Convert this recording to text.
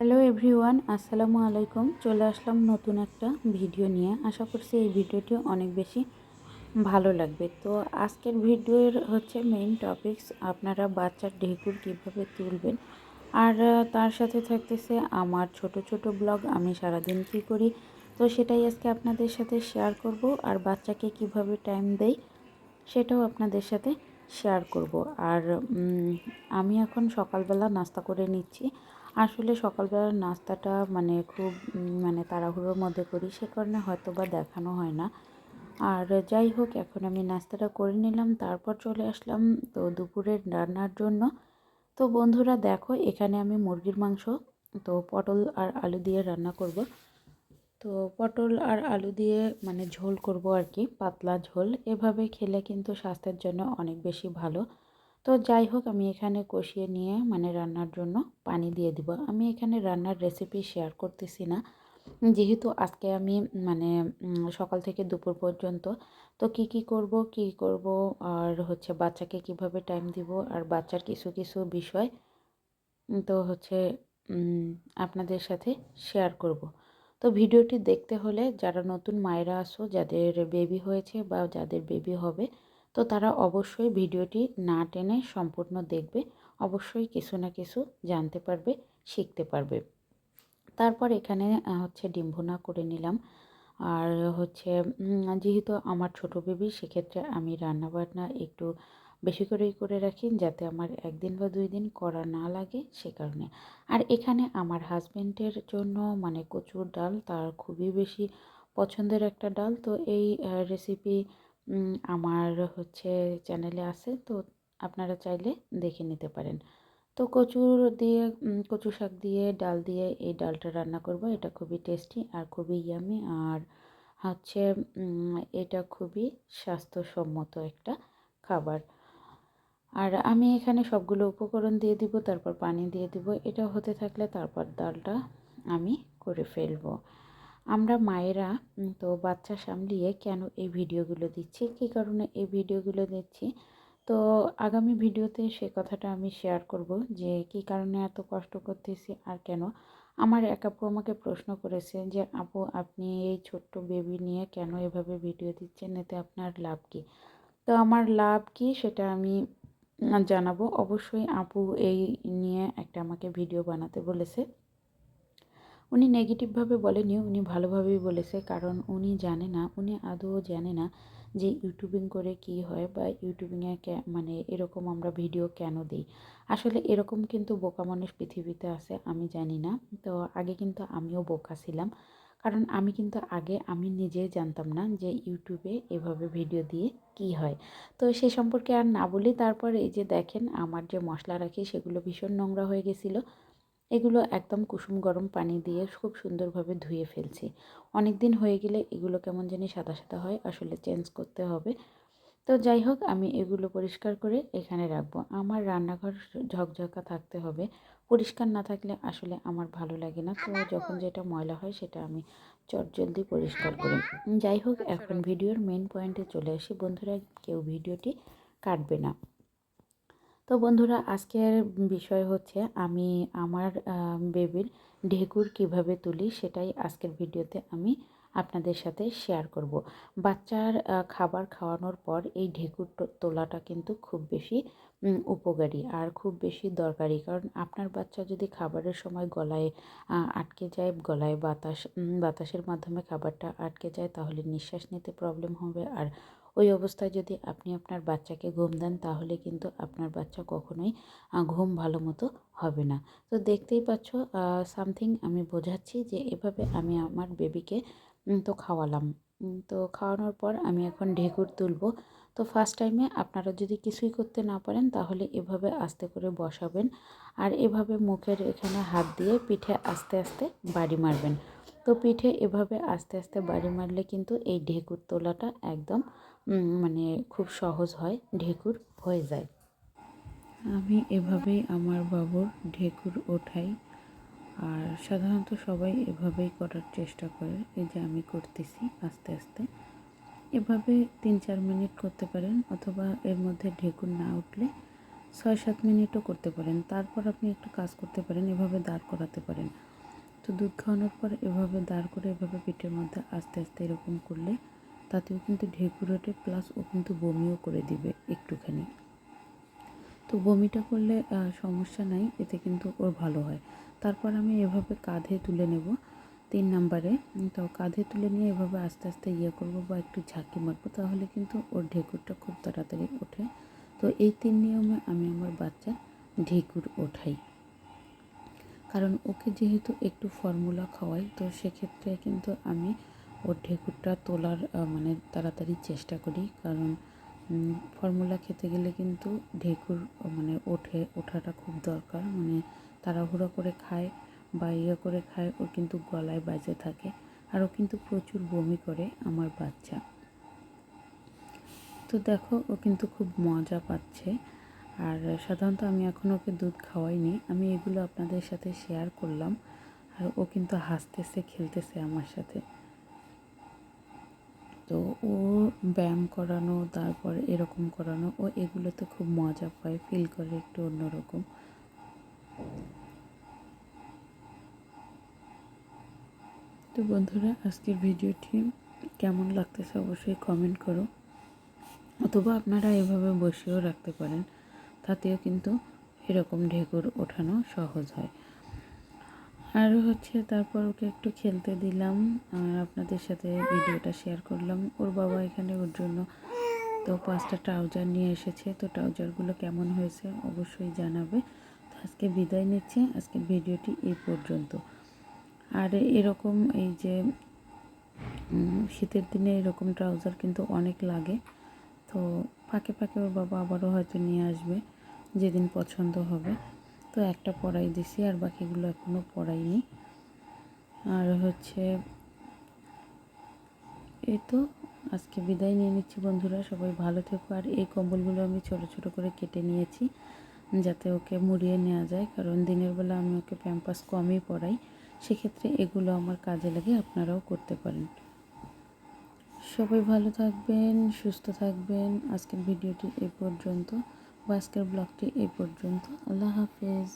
Hello everyone, আসসালামু আলাইকুম। চলে আসলাম নতুন একটা ভিডিও নিয়ে। আশা করছি এই ভিডিওটি অনেক বেশি ভালো লাগবে। তো আজকের ভিডিওর হচ্ছে মেইন টপিকস আপনারা বাচ্চার ঢেকুর কীভাবে তুলবেন? আর তার সাথে থাকতেছে আমার ছোট ছোট ব্লগ আমি সারাদিন কী করি? তো সেটাই আজকে আপনাদের সাথে শেয়ার করব। আর বাচ্চাকে কীভাবে টাইম দেই, সেটাও আপনাদের সাথে শেয়ার করব। আর আমি এখন সকালবেলা নাস্তা করে নিচ্ছি। আসলে সকালবেলার নাস্তাটা মানে খুব মানে তাড়াহুড়োর মধ্যে করি, সে কারণে হয়তো বা দেখানো হয় না। আর যাই হোক, এখন আমি নাস্তাটা করে নিলাম, তারপর চলে আসলাম তো দুপুরের রান্নার জন্য। তো বন্ধুরা দেখো, এখানে আমি মুরগির মাংস, তো পটল আর আলু দিয়ে রান্না করব। তো পটল আর আলু দিয়ে মানে ঝোল করব আর কি, পাতলা ঝোল। এভাবে খেলে কিন্তু স্বাস্থ্যের জন্য অনেক বেশি ভালো। তো যাই হোক, আমি এখানে কষিয়ে নিয়ে মানে রান্নার জন্য পানি দিয়ে দিব। আমি এখানে রান্নার রেসিপি শেয়ার করতেছি না। যেহেতু আজকে আমি মানে সকাল থেকে দুপুর পর্যন্ত, তো কি কি করব কি করব, আর হচ্ছে বাচ্চাকে কীভাবে টাইম দিব, আর বাচ্চার কিছু কিছু বিষয় তো হচ্ছে আপনাদের সাথে শেয়ার করব। তো ভিডিওটি দেখতে হলে যারা নতুন মায়েরা আসো যাদের বেবি হয়েছে বা যাদের বেবি হবে তো তারা অবশ্যই ভিডিওটি না টেনে সম্পূর্ণ দেখবে, অবশ্যই কিছু না কিছু জানতে পারবে, শিখতে পারবে। তারপর এখানে হচ্ছে ডিম করে নিলাম। আর হচ্ছে যেহেতু আমার ছোট বেবি, সেক্ষেত্রে আমি রান্না বান্না একটু বেশি করেই করে রাখি, যাতে আমার একদিন বা দুই দিন করা না লাগে সে কারণে। আর এখানে আমার হাজবেন্ডের জন্য মানে কচুর ডাল, তার খুবই বেশি পছন্দের একটা ডাল। তো এই রেসিপি আমার হচ্ছে চ্যানেলে আছে, তো আপনারা চাইলে দেখে নিতে পারেন। তো কচুর দিয়ে কচু শাক দিয়ে, ডাল দিয়ে এই ডালটা রান্না করব, এটা খুবই টেস্টি আর খুবই ইয়ামি আর হচ্ছে এটা খুবই স্বাস্থ্যসম্মত একটা খাবার। আর আমি এখানে সবগুলো উপকরণ দিয়ে দিব, তারপর পানি দিয়ে দিব, এটা হতে থাকলে তারপর ডালটা আমি করে ফেলব। আমরা মায়েরা তো বাচ্চা সামলিয়ে কেন এই ভিডিওগুলো দিচ্ছি? কী কারণে এই ভিডিওগুলো দিচ্ছি? তো আগামী ভিডিওতে সে কথাটা আমি শেয়ার করব যে কী কারণে এত কষ্ট করতেছি আর কেন? আমার এক আপু আমাকে প্রশ্ন করেছে যে, আপু, আপনি এই ছোট্ট বেবি নিয়ে কেন এভাবে ভিডিও দিচ্ছেন? এতে আপনার লাভ কী? তো আমার লাভ কী সেটা আমি জানাব। অবশ্যই আপু এই নিয়ে একটা আমাকে ভিডিও বানাতে বলেছে। উনি নেগেটিভভাবে বলেনি উনি ভালোভাবেই বলেছে। কারণ উনি জানে না, উনি আদৌ জানে না যে ইউটিউবিং করে কি হয় বা ইউটিউবিংয়ে মানে এরকম আমরা ভিডিও কেন দিই। আসলে এরকম কিন্তু বোকা মানুষ পৃথিবীতে আছে, আমি জানি না। তো আগে কিন্তু আমিও বোকা ছিলাম। কারণ আমি কিন্তু আগে, আমি নিজেই জানতাম না যে ইউটিউবে এভাবে ভিডিও দিয়ে কি হয়। তো সে সম্পর্কে আর না বলি, তারপর এই যে দেখেন, আমার যে মশলা রাখি, সেগুলো ভীষণ নোংরা হয়ে গেছিল। এগুলো একদম কুসুম গরম পানি দিয়ে খুব সুন্দরভাবে ধুয়ে ফেলছি। অনেক দিন হয়ে গেলে এগুলো কেমন জানি সাদা সাদা হয়, আসলে চেঞ্জ করতে হবে। তো যাই হোক, আমি এগুলো পরিষ্কার করে এখানে রাখব। আমার রান্নাঘর ঝকঝকা থাকতে হবে। পরিষ্কার না থাকলে আসলে আমার ভালো লাগে না। তো যখন যেটা ময়লা হয় সেটা আমি চটজলদি পরিষ্কার করি। যাই হোক, এখন ভিডিওর মেন পয়েন্টে চলে আসি। বন্ধুরা, কেউ ভিডিওটি কাটবে না। তো বন্ধুরা, আজকের বিষয় হচ্ছে আমি আমার বেবির ঢেকুর কীভাবে তুলি সেটাই আজকের ভিডিওতে আমি আপনাদের সাথে শেয়ার করব। বাচ্চার খাবার খাওয়ানোর পর এই ঢেকুর তোলাটা কিন্তু খুব বেশি উপকারী আর খুব বেশি দরকারি। কারণ আপনার বাচ্চা যদি খাবারের সময় গলায় আটকে যায়, গলায় বাতাস বাতাসের মাধ্যমে খাবারটা আটকে যায়, তাহলে নিঃশ্বাস নিতে প্রবলেম হবে আর ওই অবস্থায় যদি আপনি আপনার বাচ্চাকে ঘুম দেন, তাহলে কিন্তু আপনার বাচ্চা কখনোই ঘুম ভালো মতো হবে না। তো দেখতেই পাচ্ছ সামথিং আমি বোঝাচ্ছি যে এভাবে আমি আমার বেবিকে তো খাওয়ালাম। তো খাওয়ানোর পর আমি এখন ঢেকুর তুলবো। তো ফার্স্ট টাইমে আপনারা যদি কিছুই করতে না পারেন, তাহলে এভাবে আস্তে করে বসাবেন আর এভাবে মুখের এখানে হাত দিয়ে পিঠে আস্তে আস্তে বাড়ি মারবেন। তো পিঠে এভাবে আস্তে আস্তে বাড়ি মারলে কিন্তু এই ঢেকুর তোলাটা একদম মানে খুব সহজ হয়, ঢেকুর হয়ে যায়। আমি এভাবেই আমার বাবুর ঢেকুর ওঠাই, আর সাধারণত সবাই এভাবেই করার চেষ্টা করে, এই যে আমি করতেছি আস্তে আস্তে। এভাবে তিন চার মিনিট করতে পারেন, অথবা এর মধ্যে ঢেকুর না উঠলে ছয় সাত মিনিটও করতে পারেন। তারপর আপনি একটু কাজ করতে পারেন, এভাবে দাঁড় করাতে পারেন। তো দুধ খাওয়ানোর পর এভাবে দাঁড় করে, এভাবে পিঠের মধ্যে আস্তে আস্তে এরকম করলে তাতেও কিন্তু ঢেকুর ওঠে প্লাস ও কিন্তু বমিও করে দিবে একটুখানি। তো বমিটা করলে সমস্যা নাই, এতে কিন্তু ওর ভালো হয়। তারপর আমি এভাবে কাঁধে তুলে নেব তিন নাম্বারে। তো কাঁধে তুলে নিয়ে এভাবে আস্তে আস্তে ইয়ে করব বা একটু ঝাঁকি মারবো, তাহলে কিন্তু ওর ঢেকুরটা খুব তাড়াতাড়ি ওঠে। তো এই তিন নিয়মে আমি আমার বাচ্চার ঢেকুর ওঠাই। কারণ ওকে যেহেতু একটু ফর্মুলা খাওয়াই, তো সেক্ষেত্রে কিন্তু আমি ওর ঢেকুরটা তোলার মানে তাড়াতাড়ি চেষ্টা করি। কারণ ফর্মুলা খেতে গেলে কিন্তু ঢেকুর মানে ওঠে, ওঠাটা খুব দরকার। মানে তাড়াহুড়ো করে খায় বা ইয়ে করে খায়, ওর কিন্তু গলায় বাজে থাকে। আর ও কিন্তু প্রচুর বমি করে আমার বাচ্চা। তো দেখো, ও কিন্তু খুব মজা পাচ্ছে। আর সাধারণত আমি এখন ওকে দুধ খাওয়াইনি। আমি এগুলো আপনাদের সাথে শেয়ার করলাম। আর ও কিন্তু হাসতেছে, খেলতেছে আমার সাথে। তো ও ব্যায়াম করানো, তারপর এরকম করানো, ও এগুলোতে খুব মজা পায় ফিল করে একটু অন্যরকম। তো বন্ধুরা, আজকের ভিডিওটি কেমন লাগতেছে অবশ্যই কমেন্ট করো। অথবা আপনারা এভাবে বসেও রাখতে পারেন, তাতেও কিন্তু এরকম ঢেকুর ওঠানো সহজ হয়। আর হচ্ছে তারপর ওকে একটু খেলতে দিলাম আর আপনাদের সাথে ভিডিওটা শেয়ার করলাম। ওর বাবা এখানে ওর জন্য তো পাঁচটা ট্রাউজার নিয়ে এসেছে। তো ট্রাউজারগুলো কেমন হয়েছে অবশ্যই জানাবে। তো আজকে বিদায় নিচ্ছে। আজকে ভিডিওটি এই পর্যন্ত। আর এরকম এই যে শীতের দিনে এরকম ট্রাউজার কিন্তু অনেক লাগে। তো ফাঁকে ফাঁকে ওর বাবা আবারও হয়তো নিয়ে আসবে, যেদিন পছন্দ হবে। তো একটা পড়াই দিছি আর বাকিগুলো এখনও পড়াইনি। আর হচ্ছে এই তো আজকে বিদায় নিয়ে নিচ্ছি বন্ধুরা, সবাই ভালো থেকো। আর এই কম্বলগুলো আমি ছোট ছোট করে কেটে নিয়েছি যাতে ওকে মুড়িয়ে নেওয়া যায়, কারণ দিনের বেলা আমি ওকে প্যাম্পাস কমই পড়াই। সেক্ষেত্রে এগুলো আমার কাজে লাগে, আপনারাও করতে পারেন। সবাই ভালো থাকবেন, সুস্থ থাকবেন। আজকের ভিডিওটি এ পর্যন্ত। আজকের ব্লগটি এই পর্যন্ত। আল্লাহ হাফেজ।